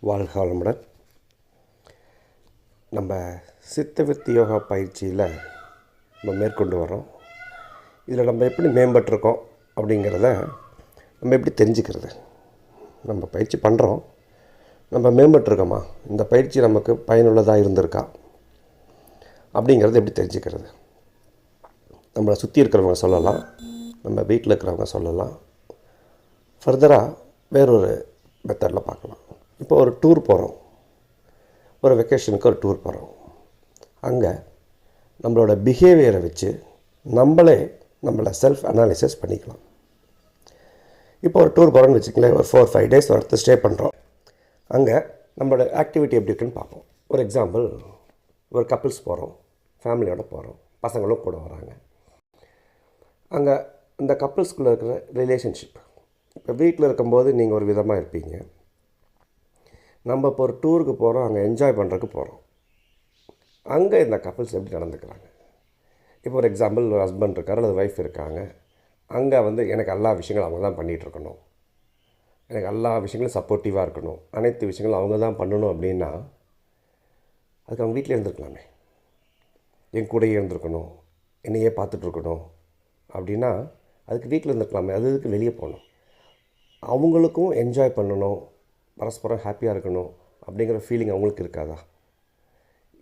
வாழ்க வளமுடன். நம்ம சித்தவித்து யோகா பயிற்சியில் நம்ம மேற்கொண்டு வரோம் இதில் நம்ம எப்படி மேம்பட்டிருக்கோம் அப்படிங்கிறத நம்ம எப்படி தெரிஞ்சுக்கிறது? நம்ம பயிற்சி பண்ணுறோம் நம்ம மேம்பட்டிருக்கோமா? இந்த பயிற்சி நமக்கு பயனுள்ளதாக இருந்திருக்கா? அப்படிங்கிறத எப்படி தெரிஞ்சுக்கிறது? நம்மளை சுற்றி இருக்கிறவங்க சொல்லலாம். நம்ம வீட்டில் இருக்கிறவங்க சொல்லலாம். ஃபர்தராக வேறொரு மெத்தடில் பார்க்கலாம். இப்போ ஒரு டூர் போகிறோம். ஒரு வெக்கேஷனுக்கு ஒரு டூர் போகிறோம். அங்கே நம்மளோட பிஹேவியரை வச்சு நம்மளே நம்மளை செல்ஃப் அனாலிசிஸ் பண்ணிக்கலாம். இப்போ ஒரு டூர் போகிறோன்னு வச்சுக்கங்களேன் ஒரு ஃபோர் ஃபைவ் டேஸ் ஒருத்தர் ஸ்டே பண்ணுறோம் அங்கே நம்மளோட ஆக்டிவிட்டி எப்படி இருக்குன்னு பார்ப்போம். ஒரு எக்ஸாம்பிள் ஒரு கப்பிள்ஸ் போகிறோம் ஃபேமிலியோடு போகிறோம் பசங்களும் கூட வராங்க. அங்கே இந்த கப்புள்ஸ்குள்ளே இருக்கிற ரிலேஷன்ஷிப் இப்போ வீட்டில் இருக்கும்போது நீங்கள் ஒரு விதமாக இருப்பீங்க. நம்ம இப்போ ஒரு டூருக்கு போகிறோம் அங்கே என்ஜாய் பண்ணுறதுக்கு போகிறோம் அங்கே இந்த கப்பிள்ஸ் எப்படி நடந்துக்கிறாங்க? இப்போ ஒரு எக்ஸாம்பிள் ஒரு ஹஸ்பண்ட் இருக்கார் அல்லது ஒய்ஃப் இருக்காங்க. அங்கே வந்து எனக்கு எல்லா விஷயங்களும் அவங்க தான் பண்ணிகிட்ருக்கணும் எனக்கு எல்லா விஷயங்களும் சப்போர்ட்டிவாக இருக்கணும். அனைத்து விஷயங்களும் அவங்க தான் பண்ணணும் அப்படின்னா அதுக்கு அவங்க வீட்டில் இருந்திருக்கலாமே. என் கூடயே இருந்திருக்கணும். என்னையே பார்த்துட்ருக்கணும் அப்படின்னா அதுக்கு வீட்டில் இருந்திருக்கலாமே. அது இதுக்கு வெளியே போகணும்? அவங்களுக்கும் என்ஜாய் பண்ணணும். பரஸ்பரம் ஹாப்பியாக இருக்கணும் அப்படிங்கிற ஃபீலிங் அவங்களுக்கு இருக்காதா?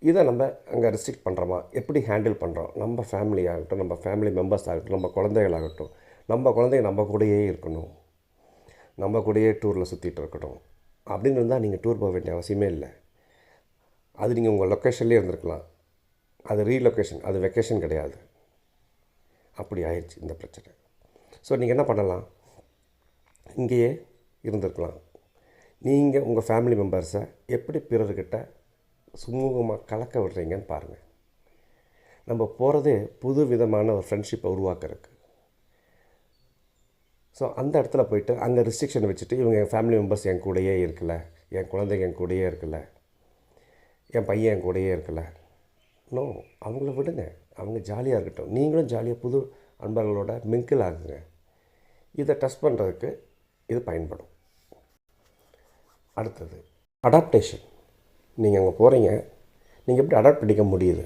இதை நம்ம அங்கே ரெஸ்ட்ரிக்ட் பண்ணுறோமா எப்படி ஹேண்டில் பண்ணுறோம் நம்ம ஃபேமிலி ஆகட்டும் நம்ம ஃபேமிலி மெம்பர்ஸ் ஆகட்டும் நம்ம குழந்தைகளாகட்டும் நம்ம குழந்தைங்க நம்ம கூடயே இருக்கணும். நம்ம கூடயே டூரில் சுற்றிட்டு இருக்கட்டும். அப்படின்னு இருந்தால் நீங்கள் டூர் போக வேண்டிய அவசியமே இல்லை. அது நீங்கள் உங்கள் லொக்கேஷன்லேயே இருந்திருக்கலாம். அது ரீலொக்கேஷன் அது வெக்கேஷன் கிடையாது. அப்படி ஆயிடுச்சு இந்த பிரச்சனை. ஸோ நீங்கள் என்ன பண்ணலாம்? இங்கேயே இருந்திருக்கலாம். நீங்கள் உங்கள் ஃபேமிலி மெம்பர்ஸை எப்படி பிறர்கிட்ட சுமூகமாக கலக்க விடுறீங்கன்னு பாருங்கள் நம்ம போகிறதே புது விதமான ஒரு ஃப்ரெண்ட்ஷிப்பை உருவாக்குறதுக்கு. ஸோ அந்த இடத்துல போயிட்டு அங்கே ரெஸ்ட்ரிக்ஷன் வச்சுட்டு இவங்க என் ஃபேமிலி மெம்பர்ஸ் என் கூடயே இருக்கல என் குழந்தைங்க என் கூடயே இருக்கல என் பையன் என் கூடயே இருக்கல. நோ அவங்கள விடுங்க. அவங்க ஜாலியாக இருக்கட்டும். நீங்களும் ஜாலியாக புது அன்பர்களோட மிங்கிள் ஆகுங்க. இதை டச் பண்ணுறதுக்கு இது பயன்படும். அடுத்தது அடாப்டேஷன் நீங்கள் அங்கே போகிறீங்க நீங்கள் எப்படி அடாப்ட் பண்ணிக்க முடியுது?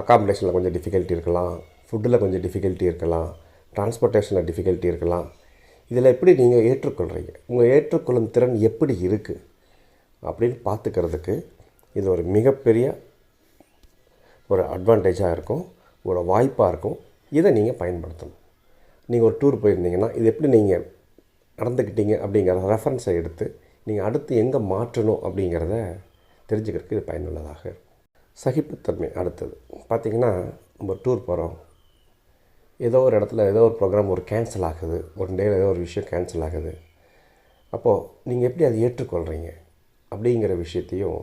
அக்காமடேஷனில் கொஞ்சம் டிஃபிகல்ட்டி இருக்கலாம் ஃபுட்டில் கொஞ்சம் டிஃபிகல்ட்டி இருக்கலாம் டிரான்ஸ்போர்ட்டேஷனில் டிஃபிகல்ட்டி இருக்கலாம். இதில் எப்படி நீங்கள் ஏற்றுக்கொள்கிறீங்க உங்கள் ஏற்றுக்கொள்ளும் திறன் எப்படி இருக்குது அப்படின்னு பார்த்துக்கிறதுக்கு இது ஒரு மிகப்பெரிய ஒரு அட்வான்டேஜாக இருக்கும் ஒரு வாய்ப்பாக இருக்கும். இதை நீங்கள் பயன்படுத்தணும். நீங்கள் ஒரு டூர் போயிருந்தீங்கன்னா இது எப்படி நீங்கள் நடந்துக்கிட்டீங்க அப்படிங்கிற ரெஃபரன்ஸை எடுத்து நீங்கள் அடுத்து எங்கே மாற்றணும் அப்படிங்கிறத தெரிஞ்சுக்கிறதுக்கு இது பயனுள்ளதாக இருக்கும். சகிப்புத்தன்மை அடுத்தது. பார்த்திங்கன்னா நம்ம டூர் போகிறோம் ஏதோ ஒரு இடத்துல ஏதோ ஒரு ப்ரோக்ராம் ஒரு கேன்சல் ஆகுது. ஒரு டேயில் ஏதோ ஒரு விஷயம் கேன்சல் ஆகுது. அப்போது நீங்கள் எப்படி அதை ஏற்றுக்கொள்கிறீங்க அப்படிங்கிற விஷயத்தையும்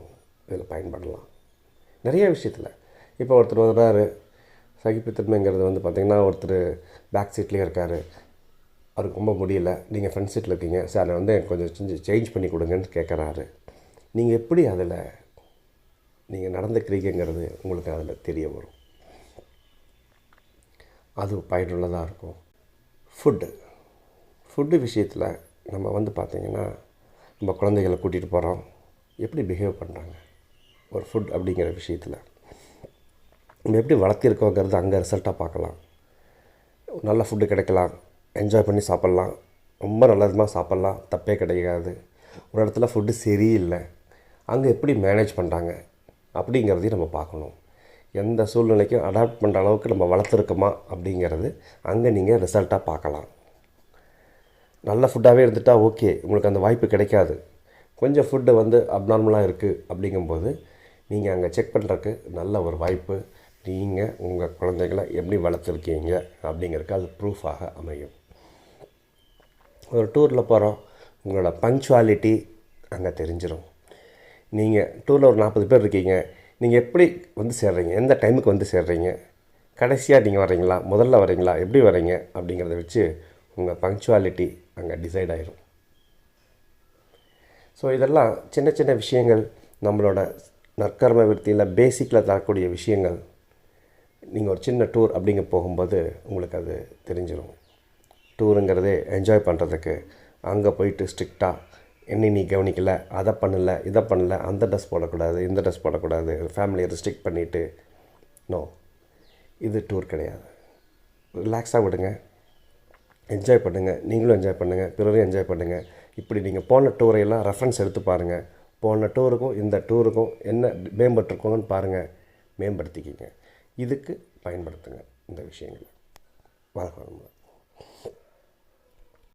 இதில் பயன்படலாம். நிறைய விஷயத்தில். இப்போ ஒருத்தர் வர்றாரு. சகிப்புத்தன்மைங்கிறது வந்து பார்த்திங்கன்னா ஒருத்தர் பேக் சீட்லேயே இருக்கார். அவருக்கு ரொம்ப முடியல. நீங்கள் ஃப்ரெண்ட் சீட்டில் இருக்கீங்க. சார் வந்து எனக்கு கொஞ்சம் செஞ்சு சேஞ்ச் பண்ணி கொடுங்கன்னு கேட்குறாரு நீங்கள் எப்படி அதில் நீங்கள் நடந்துக்கிறீங்கிறது உங்களுக்கு அதில் தெரிய வரும். அது பயனுள்ளதாக இருக்கும். ஃபுட்டு ஃபுட்டு விஷயத்தில் நம்ம வந்து பார்த்திங்கன்னா நம்ம குழந்தைகளை கூட்டிகிட்டு போகிறோம் எப்படி பிஹேவ் பண்ணுறாங்க ஒரு ஃபுட் அப்படிங்கிற விஷயத்தில். நம்ம எப்படி வளர்த்திருக்கோங்கிறது அங்கே ரிசல்ட்டாக பார்க்கலாம். நல்ல ஃபுட்டு கிடைக்கலாம். என்ஜாய் பண்ணி சாப்பிட்லாம். ரொம்ப நல்ல விதமாக சாப்பிட்லாம். தப்பே கிடையாது. ஒரு இடத்துல ஃபுட்டு சரியில்லை. அங்கே எப்படி மேனேஜ் பண்ணுறாங்க அப்படிங்கிறதையும் நம்ம பார்க்கணும். எந்த சூழ்நிலைக்கும் அடாப்ட் பண்ணுற அளவுக்கு நம்ம வளர்த்துருக்கோமா? அப்படிங்கிறது அங்கே நீங்கள் ரிசல்ட்டாக பார்க்கலாம். நல்ல ஃபுட்டாகவே இருந்துட்டால் ஓகே உங்களுக்கு அந்த வாய்ப்பு கிடைக்காது. கொஞ்சம் ஃபுட்டு வந்து அப்நார்மலாக இருக்குது அப்படிங்கும்போது நீங்கள் அங்கே செக் பண்ணுறதுக்கு நல்ல ஒரு வாய்ப்பு. நீங்கள் உங்கள் குழந்தைகளை எப்படி வளர்த்துருக்கீங்க அப்படிங்கிறதுக்கு அது ப்ரூஃபாக அமையும். ஒரு டூரில் போகிறோம் உங்களோட பங்க்சுவாலிட்டி அங்கே தெரிஞ்சிடும் நீங்கள் டூரில் ஒரு நாற்பது பேர் இருக்கீங்க நீங்கள் எப்படி வந்து சேர்றீங்க எந்த டைமுக்கு வந்து சேர்றீங்க கடைசியாக நீங்கள் வரீங்களா முதல்ல வரீங்களா எப்படி வரீங்க அப்படிங்கிறத வச்சு உங்கள் பங்க்சுவாலிட்டி அங்கே டிசைட் ஆயிரும். ஸோ இதெல்லாம் சின்ன சின்ன விஷயங்கள் நம்மளோட நற்கர்ம விருத்தியில் பேசிக்கில் தரக்கூடிய விஷயங்கள் நீங்கள் ஒரு சின்ன டூர் அப்படிங்க போகும்போது உங்களுக்கு அது தெரிஞ்சிடும் டூருங்கிறதே என்ஜாய் பண்ணுறதுக்கு அங்கே போயிட்டு ஸ்ட்ரிக்டாக என்னை நீ கவனிக்கலை? அதை பண்ணல இதை பண்ணல அந்த ட்ரெஸ் போடக்கூடாது இந்த ட்ரெஸ் போடக்கூடாது ஃபேமிலியை ரெஸ்ட்ரிக்ட் பண்ணிவிட்டு நோ இது டூர் கிடையாது. ரிலாக்ஸாக விடுங்க. என்ஜாய் பண்ணுங்கள் நீங்களும் என்ஜாய் பண்ணுங்கள் பிறரும் என்ஜாய் பண்ணுங்கள் இப்படி நீங்கள் போன டூரையெல்லாம் ரெஃபரன்ஸ் எடுத்து பாருங்கள் போன டூருக்கும் இந்த டூருக்கும் என்ன மேம்பட்டிருக்கோங்கன்னு பாருங்கள் மேம்படுத்திக்கிங்க. இதுக்கு பயன்படுத்துங்க இந்த விஷயங்களை. வணக்கம்